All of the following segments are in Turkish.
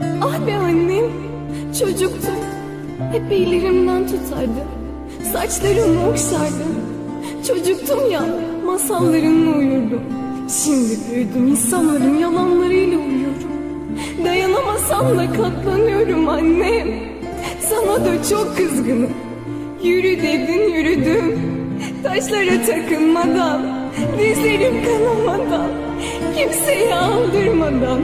Ah be annem, çocuktum. Hep ellerimden tutardı. Saçlarımı okşardı. Çocuktum ya, masallarınla uyurdum. Şimdi büyüdüm, insanların yalanlarıyla uyuyorum. Dayanamasam da katlanıyorum annem. Sana da çok kızgınım. Yürü dedin yürüdüm. Taşlara takılmadan, dizlerim kanamadan, kimseye aldırmadan.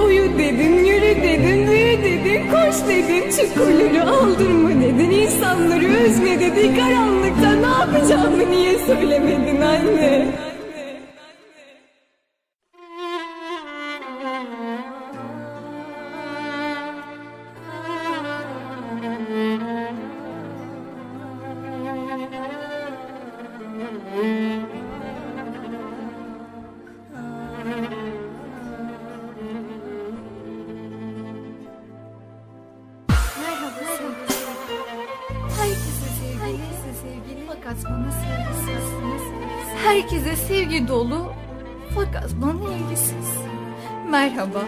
Uyu dedin, yürü dedin, büyü dedin, koş dedin, çukurları aldırma dedin, insanları üzme dedin, karanlıkta ne yapacağımı niye söylemedin anne? Herkese sevgi dolu. Fakat bana ilgisiz. Merhaba.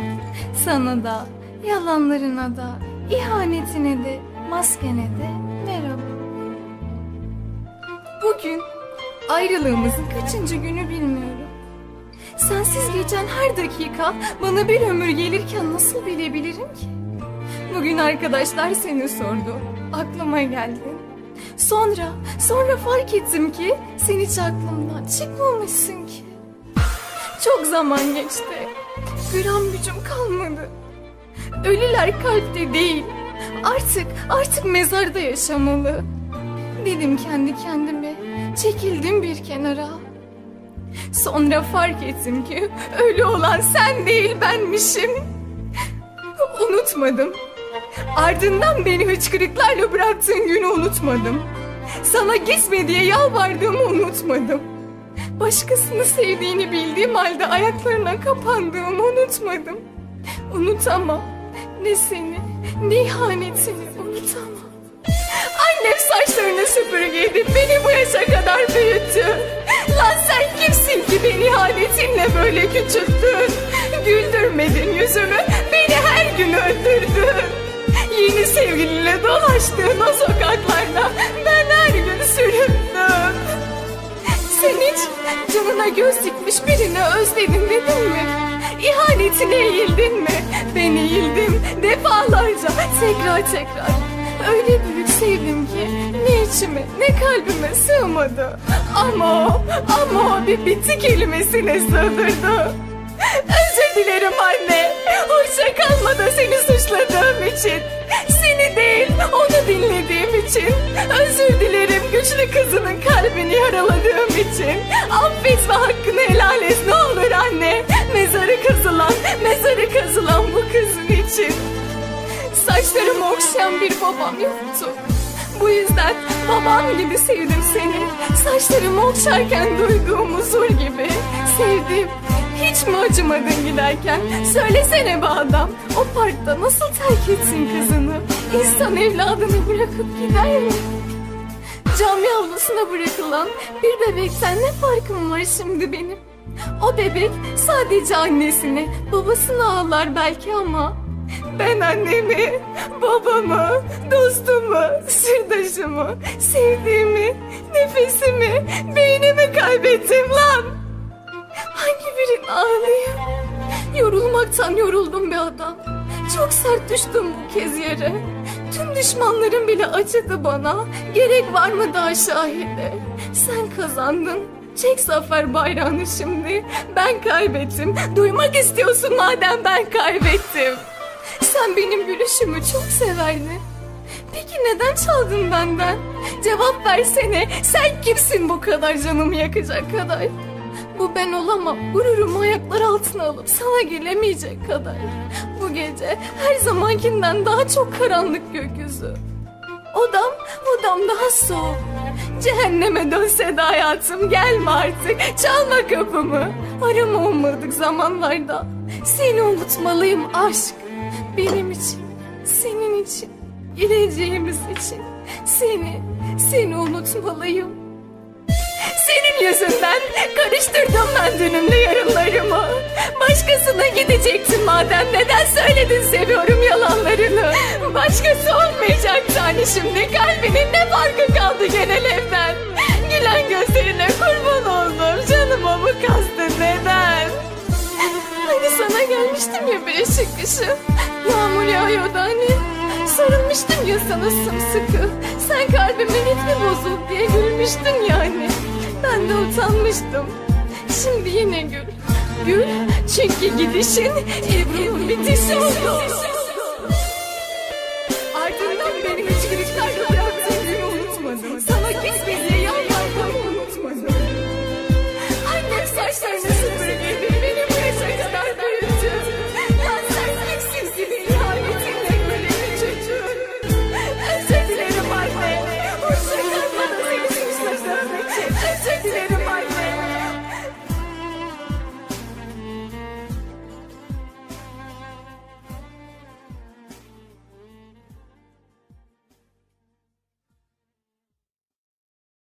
Sana da, yalanlarına da, ihanetine de, maskene de merhaba. Bugün ayrılığımızın kaçıncı günü bilmiyorum. Sensiz geçen her dakika bana bir ömür gelirken nasıl bilebilirim ki? Bugün arkadaşlar seni sordu. Aklıma geldin. Sonra, sonra fark ettim ki sen hiç aklımdan çıkmamışsın ki. Çok zaman geçti. Gram gücüm kalmadı. Ölüler kalpte değil. Artık, artık mezarda yaşamalı. Dedim kendi kendime. Çekildim bir kenara. Sonra fark ettim ki ölü olan sen değil benmişim. Unutmadım. Ardından beni hıçkırıklarla bıraktığın günü unutmadım. Sana gitme diye yalvardığımı unutmadım. Başkasını sevdiğini bildiğim halde ayaklarına kapandığımı unutmadım. Unutamam. Ne seni, ne ihanetini unutamam. Annem saçlarını süpürge beni bu yaşa kadar büyüttü. Lan sen kimsin ki beni ihanetinle böyle küçülttün? Güldürmedin yüzümü, dolaştığın o sokaklarda ben her gün süründüm. Sen hiç canına göz dikmiş birini özledin dedin mi? İhanetine eğildin mi? Ben eğildim defalarca tekrar tekrar. Öyle büyük sevdim ki ne içime ne kalbime sığmadı. Ama ama bir bitti kelimesine sığdırdı. Dilerim anne. Hoşça kalma da seni suçladığım için. Seni değil onu dinlediğim için. Özür dilerim güçlü kızının kalbini yaraladığım için. Affet ve hakkını helal et ne olur anne. Mezarı kazılan, mezarı kazılan bu kızın için. Saçlarımı okşayan bir babam yoktu. Bu yüzden babam gibi sevdim seni. Saçlarımı okşarken duyduğum huzur gibi sevdim. Hiç acımadın giderken? Söylesene be adam. O parkta nasıl terk etsin kızını? İnsan evladını bırakıp gider mi? Cami avlusuna bırakılan bir bebekten ne farkım var şimdi benim? O bebek sadece annesini, babasını ağlar belki ama ben annemi, babamı, dostumu, sırdaşımı, sevdiğimi, nefesimi, beynimi kaybettim lan. Hangi birini ağlayayım? Yorulmaktan yoruldum bir adam. Çok sert düştüm bu kez yere. Tüm düşmanlarım bile acıdı bana. Gerek var mı daha şahide? Sen kazandın. Çek zafer bayrağını şimdi. Ben kaybettim. Duymak istiyorsun madem ben kaybettim. Sen benim gülüşümü çok severdin. Peki neden çaldın benden? Cevap versene. Sen kimsin bu kadar canımı yakacak kadar? Bu ben olamam. Gururumu ayaklar altına alıp sana gelemeyecek kadar. Bu gece her zamankinden daha çok karanlık gökyüzü. Odam, odam daha soğuk. Cehenneme dönse de hayatım gelme artık. Çalma kapımı. Arama olmadık zamanlarda. Seni unutmalıyım aşk. Benim için, senin için, geleceğimiz için. Seni, seni unutmalıyım. Senin yüzünden karıştırdım ben dünümle yarınlarımı. Başkasına gidecektin madem neden söyledin seviyorum yalanlarını. Başkası olmayacaktı hani şimdi kalbinin ne farkı kaldı genel evden. Gülen gözlerine kurban oldum canıma mı kastın neden? Hani sana gelmiştim ya bir ışık dışı. Yağmur yağıyordu hani. Sarılmıştım ya sana sımsıkı. Sen kalbimin ritmi bozuldu diye gülmüştün yani. Ben de utanmıştım. Şimdi yine gül. Gül çünkü gidişin Ebru'nun bitişi oldu. Ardından beni hiçbirlikte ayrılacaktığını bile unutmadım. Sana gitmediği yalvardım unutmadım. Annem saçlarını